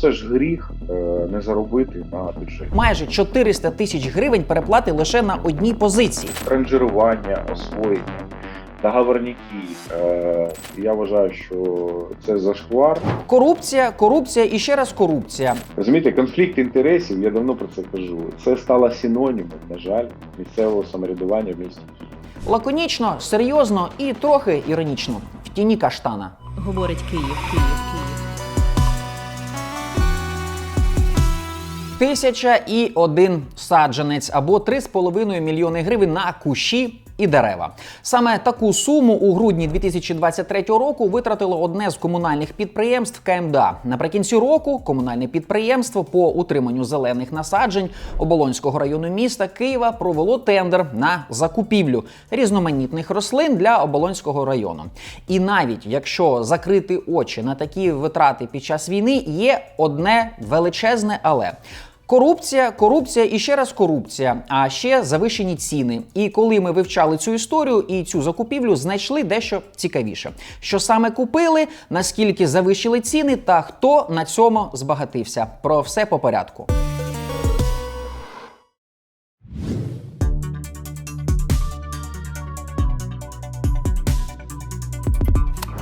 це ж гріх е, не заробити на бюджеті. Майже 400 тисяч гривень переплати лише на одній позиції. Ранжирування, освоєння, договорники. Е, я вважаю, що це зашквар. Корупція, корупція і ще раз корупція. Розумієте, конфлікт інтересів, я давно про це кажу. Це стало синонімом, на жаль, місцевого самоврядування в місті Лаконічно, серйозно і трохи іронічно. В тіні каштана. Говорить Київ, Київ, Тисяча і один саджанець або 3,5 мільйони гривень на кущі. І дерева саме таку суму у грудні 2023 року витратило одне з комунальних підприємств КМДА. Наприкінці року комунальне підприємство по утриманню зелених насаджень Оболонського району міста Києва провело тендер на закупівлю різноманітних рослин для Оболонського району. І навіть якщо закрити очі на такі витрати під час війни, є одне величезне але. Корупція, корупція і ще раз корупція, а ще завищені ціни. І коли ми вивчали цю історію і цю закупівлю, знайшли дещо цікавіше. Що саме купили, наскільки завищили ціни, та хто на цьому збагатився. Про все по порядку.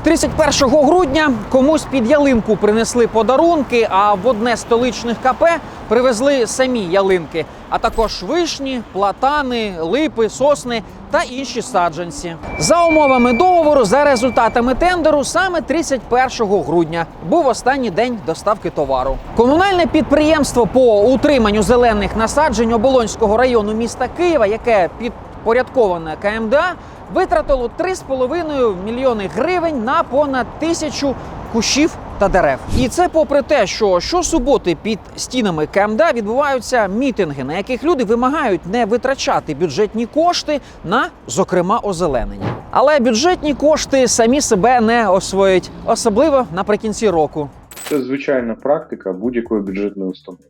31 грудня комусь під ялинку принесли подарунки, а в одне столичних КП привезли самі ялинки, а також вишні, платани, липи, сосни та інші саджанці. За умовами договору, за результатами тендеру, саме 31 грудня був останній день доставки товару. Комунальне підприємство по утриманню зелених насаджень Оболонського району міста Києва, яке підпорядковане КМДА, витратило 3,5 мільйони гривень на понад тисячу кущів та дерев. І це попри те, що щосуботи під стінами КМДА відбуваються мітинги, на яких люди вимагають не витрачати бюджетні кошти на, зокрема, озеленення. Але бюджетні кошти самі себе не освоять, особливо наприкінці року. Це звичайна практика будь-якої бюджетної установи.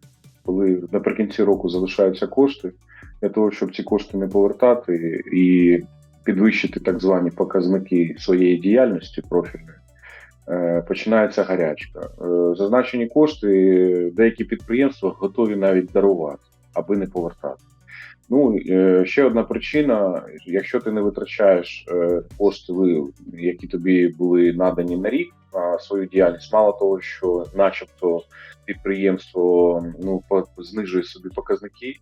Коли наприкінці року залишаються кошти, для того, щоб ці кошти не повертати і підвищити так звані показники своєї діяльності профільної, починається гарячка. Е, Зазначені кошти деякі підприємства готові навіть дарувати, аби не повертати. Ну е, ще одна причина: якщо ти не витрачаєш е, кошти, які тобі були надані на рік на свою діяльність, мало того, що, начебто, підприємство ну знижує собі показники.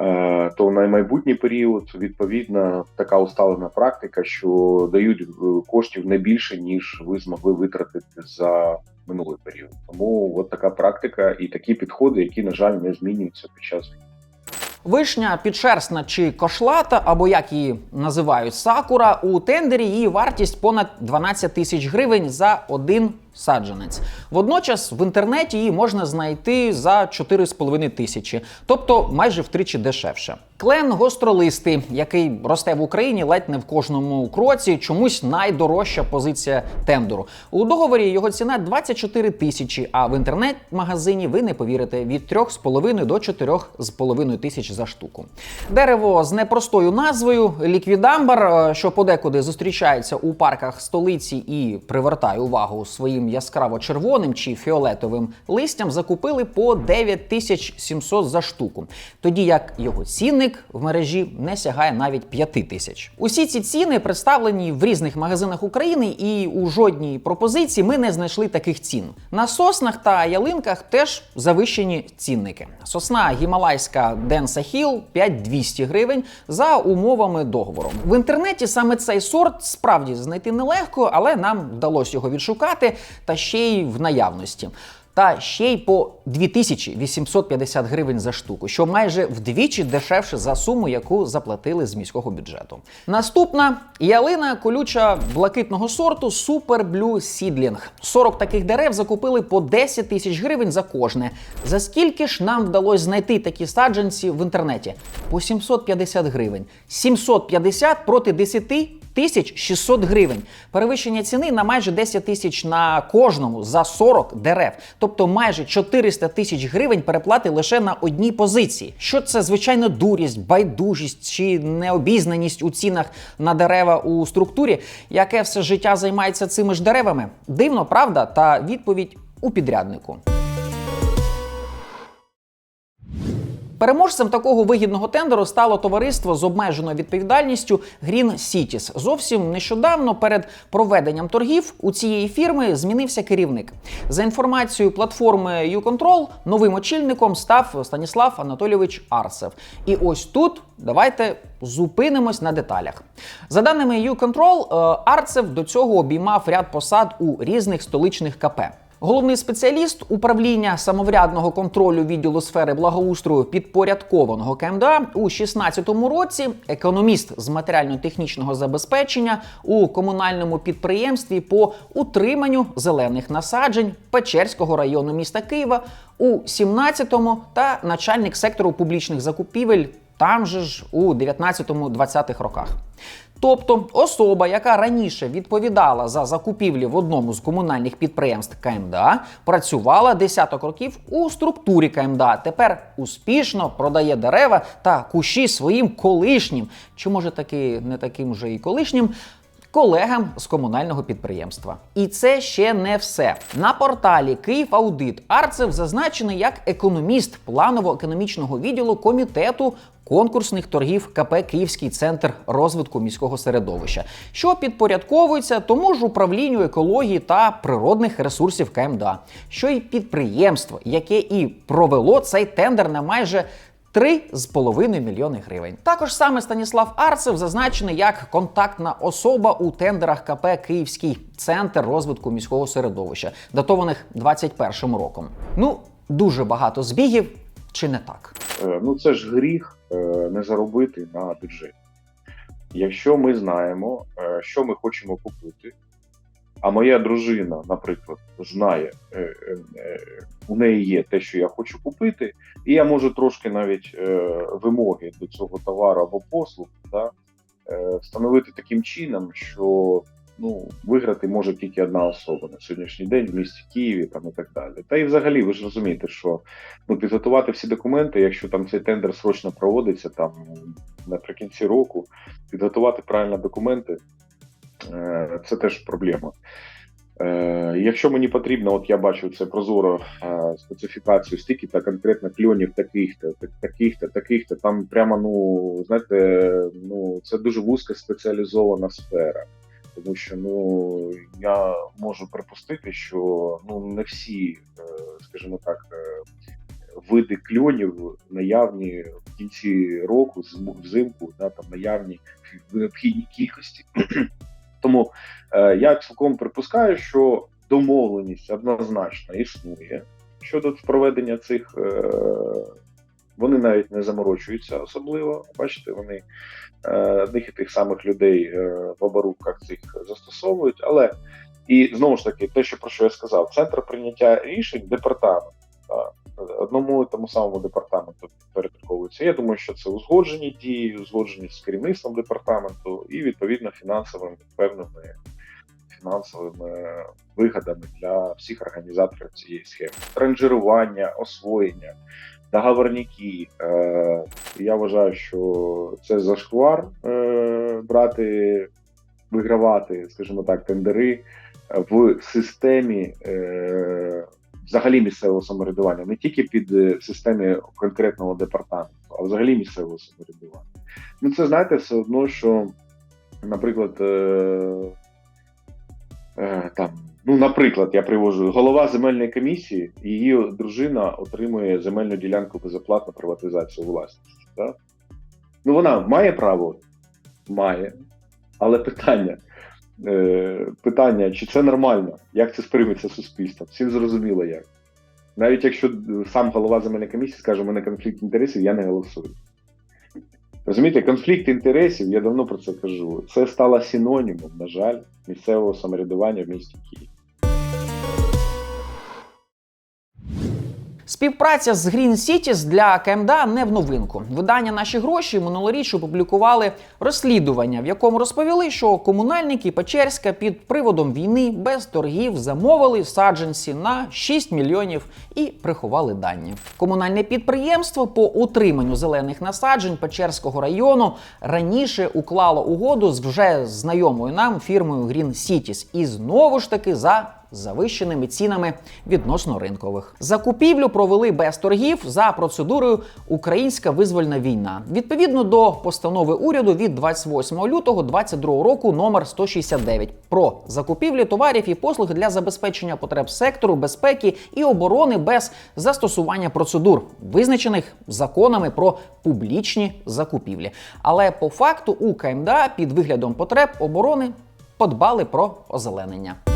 Е, То на майбутній період відповідно така усталена практика, що дають е, коштів не більше ніж ви змогли витратити за минулий період. Тому от така практика і такі підходи, які на жаль не змінюються під час війни. Вишня підшерстна чи кошлата, або як її називають сакура, у тендері її вартість понад 12 тисяч гривень за один саджанець. Водночас в інтернеті її можна знайти за 4,5 тисячі, тобто майже втричі дешевше. Клен гостролистий, який росте в Україні ледь не в кожному кроці, чомусь найдорожча позиція тендеру. У договорі його ціна 24 тисячі, а в інтернет-магазині ви не повірите від 3,5 до 4,5 тисяч за штуку. Дерево з непростою назвою ліквідамбар, е, що подекуди зустрічається у парках столиці і привертає увагу своїм яскраво червоним чи фіолетовим листям, закупили по 9700 за штуку. Тоді як його цінник в мережі не сягає навіть 5 тисяч. Усі ці ціни представлені в різних магазинах України, і у жодній пропозиції ми не знайшли таких цін. На соснах та ялинках теж завищені цінники. Сосна гімалайська Денса Хіл 5200 гривень за умовами договору. В інтернеті саме цей сорт справді знайти нелегко, але нам вдалося його відшукати та ще й в наявності. Та ще й по 2850 гривень за штуку, що майже вдвічі дешевше за суму, яку заплатили з міського бюджету. Наступна ялина колюча блакитного сорту Super Blue Seedling. 40 таких дерев закупили по 10 тисяч гривень за кожне. За скільки ж нам вдалося знайти такі саджанці в інтернеті? По 750 гривень. 750 проти 10 тисяч 600 гривень. Перевищення ціни на майже 10 тисяч на кожному за 40 дерев. Тобто майже 400 тисяч гривень переплати лише на одній позиції. Що це, звичайно, дурість, байдужість чи необізнаність у цінах на дерева у структурі, яке все життя займається цими ж деревами? Дивно, правда? Та відповідь у підряднику. Переможцем такого вигідного тендеру стало товариство з обмеженою відповідальністю Green Cities. Зовсім нещодавно перед проведенням торгів у цієї фірми змінився керівник. За інформацією платформи YouControl, новим очільником став Станіслав Анатолійович Арсев. І ось тут давайте зупинимось на деталях. За даними YouControl, е, Арцев до цього обіймав ряд посад у різних столичних КП. Головний спеціаліст управління самоврядного контролю відділу сфери благоустрою підпорядкованого КМДА у 2016 році, економіст з матеріально-технічного забезпечення у комунальному підприємстві по утриманню зелених насаджень Печерського району міста Києва у 17-му та начальник сектору публічних закупівель там же ж у 19-20-х роках. Тобто особа, яка раніше відповідала за закупівлі в одному з комунальних підприємств КМДА, працювала десяток років у структурі КМДА. Тепер успішно продає дерева та кущі своїм колишнім, чи може таки не таким же і колишнім. Колегам з комунального підприємства. І це ще не все. На порталі Київ Аудит Арцев зазначений як економіст планово-економічного відділу комітету конкурсних торгів КП Київський центр розвитку міського середовища, що підпорядковується тому ж управлінню екології та природних ресурсів КМДА, що й підприємство, яке і провело цей тендер на майже 3,5 мільйони гривень. Також саме Станіслав Арцев зазначений як контактна особа у тендерах КП Київський центр розвитку міського середовища, датованих 21 роком. Ну, дуже багато збігів, чи не так? Е, Ну це ж гріх е, не заробити на бюджеті. Якщо ми знаємо, е, що ми хочемо купити, а моя дружина, наприклад, знає, у неї є те, що я хочу купити, і я можу трошки навіть вимоги до цього товару або послуг да, встановити таким чином, що ну, виграти може тільки одна особа на сьогоднішній день в місті Києві там, і так далі. Та і взагалі, ви ж розумієте, що ну, підготувати всі документи, якщо там цей тендер срочно проводиться там наприкінці року, підготувати правильно документи, е, це теж проблема. Е, Якщо мені потрібно, от я бачу це прозоро е, специфікацію стільки та конкретно кльонів таких-то, таких-то, таких-то, там прямо, ну, знаєте, ну, це дуже вузька спеціалізована сфера. Тому що ну я можу припустити, що ну не всі, е, скажімо так, е, види кльонів наявні в кінці року, взимку, да, там наявні в необхідній кількості. Тому е, я цілком припускаю, що домовленість однозначно існує щодо проведення цих. Е, вони навіть не заморочуються особливо. Бачите, вони е, одних і тих самих людей е, в оборудках цих застосовують. Але і знову ж таки, те, що про що я сказав, центр прийняття рішень департамент. Одному і тому самому департаменту перетруковується. Я думаю, що це узгоджені дії, узгоджені з керівництвом департаменту і відповідно фінансовими певними фінансовими вигодами для всіх організаторів цієї схеми. Транжирування, освоєння, договорники. Е, я вважаю, що це зашквар е, брати, вигравати, скажімо так, тендери в системі. Е, Взагалі місцевого самоврядування, не тільки під е, в системі конкретного департаменту, а взагалі місцевого самоврядування. Ну це знаєте, все одно, що, наприклад, е, е, там, ну, наприклад, я привожу голова земельної комісії, її дружина отримує земельну ділянку безоплатно приватизацію власності. Так? Ну, вона має право? Має. Але питання. Е, питання, чи це нормально, як це сприйметься суспільством? Всім зрозуміло як. Навіть якщо сам голова земельної комісії скаже, у мене конфлікт інтересів, я не голосую. Розумієте, конфлікт інтересів, я давно про це кажу. Це стало синонімом, на жаль, місцевого самоврядування в місті Києві. Співпраця з Green Cities для КМДА не в новинку. Видання наші гроші минулоріч опублікували розслідування, в якому розповіли, що комунальники Печерська під приводом війни без торгів замовили саджанці на 6 мільйонів і приховали дані. Комунальне підприємство по утриманню зелених насаджень Печерського району раніше уклало угоду з вже знайомою нам фірмою Green Cities і знову ж таки за завищеними цінами відносно ринкових. Закупівлю провели без торгів за процедурою Українська визвольна війна відповідно до постанови уряду від 28 лютого 2022 року номер 169 про закупівлю товарів і послуг для забезпечення потреб сектору безпеки і оборони без застосування процедур, визначених законами про публічні закупівлі. Але по факту у КМДА під виглядом потреб оборони подбали про озеленення.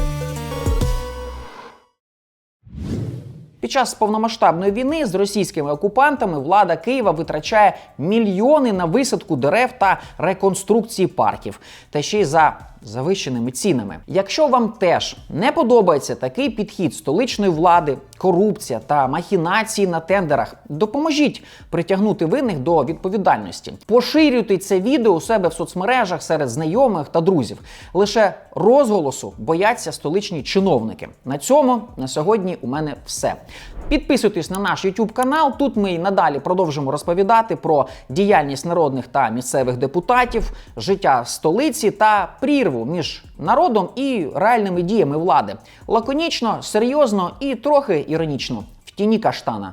Під час повномасштабної війни з російськими окупантами влада Києва витрачає мільйони на висадку дерев та реконструкції парків, та ще й за завищеними цінами. Якщо вам теж не подобається такий підхід столичної влади, корупція та махінації на тендерах, допоможіть притягнути винних до відповідальності. Поширюйте це відео у себе в соцмережах серед знайомих та друзів. Лише розголосу бояться столичні чиновники. На цьому на сьогодні у мене все. Підписуйтесь на наш YouTube канал. Тут ми і надалі продовжимо розповідати про діяльність народних та місцевих депутатів, життя столиці та прірву між народом і реальними діями влади. Лаконічно, серйозно і трохи іронічно. В тіні каштана.